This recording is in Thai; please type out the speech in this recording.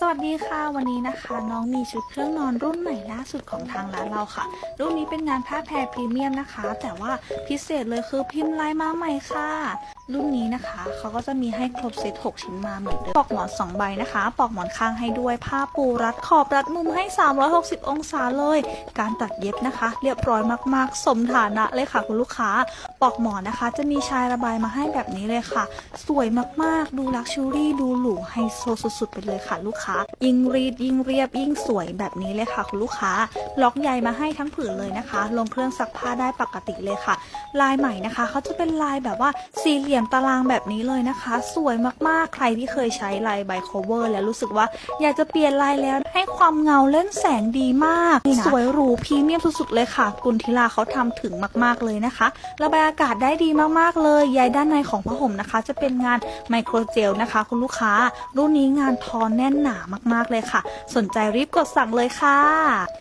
สวัสดีค่ะวันนี้นะคะ น้องมีชุดเครื่องนอนรุ่นใหม่ล่าสุดของทางร้านเราค่ะ รุ่นนี้เป็นงานผ้าแพรพรีเมียมนะคะ แต่ว่าพิเศษเลยคือพิมพ์ลายมาใหม่ค่ะ รุ่นนี้นะคะเขาก็จะมีให้ครบเซต6ชิ้นมาเหมือนเดิมปลอกหมอน2ใบนะคะปลอกหมอนข้างให้ด้วยผ้าปูรัดขอบรัดมุมให้ 360 องศาเลย การตัดเย็บนะคะ เรียบร้อยมากๆ สมฐานะเลยค่ะคุณลูกค้า ปลอกหมอนนะคะ จะมีชายระบายมาให้แบบนี้เลยค่ะ สวยมากๆ ดูลักชูรี่ ดูหรูไฮโซสุดๆ ไปเลยค่ะ ลูกค้า ยิ่งรีดยิ่งเรียบยิ่งสวยแบบนี้เลยค่ะ คุณลูกค้า ล็อกใยมาให้ทั้งผืนเลยนะคะ ลงเครื่องซักผ้าได้ปกติเลยค่ะ ลายใหม่นะคะเขาจะเป็นลายแบบว่าสี่เหลี่ยมตารางแบบนี้เลยนะคะ สวยมากๆ ใครที่เคยใช้ลายใบโคเวอร์ แล้วรู้สึกว่าอยากจะเปลี่ยนลายแล้วให้ความเงาเล่นแสงดีมาก สวยหรูพรีเมียมสุดๆเลยค่ะ กุนทิลาเขาทำถึงมาก ๆเลยนะคะ ระบายากาศได้ดีมากๆเลยใยด้านในของผ้าห่มนะคะ จะเป็นงานไมโครเจลนะคะ คุณลูกค้า รุ่นนี้งานทอแน่นหนามากๆเลยค่ะ สนใจรีบกดสั่งเลยค่ะ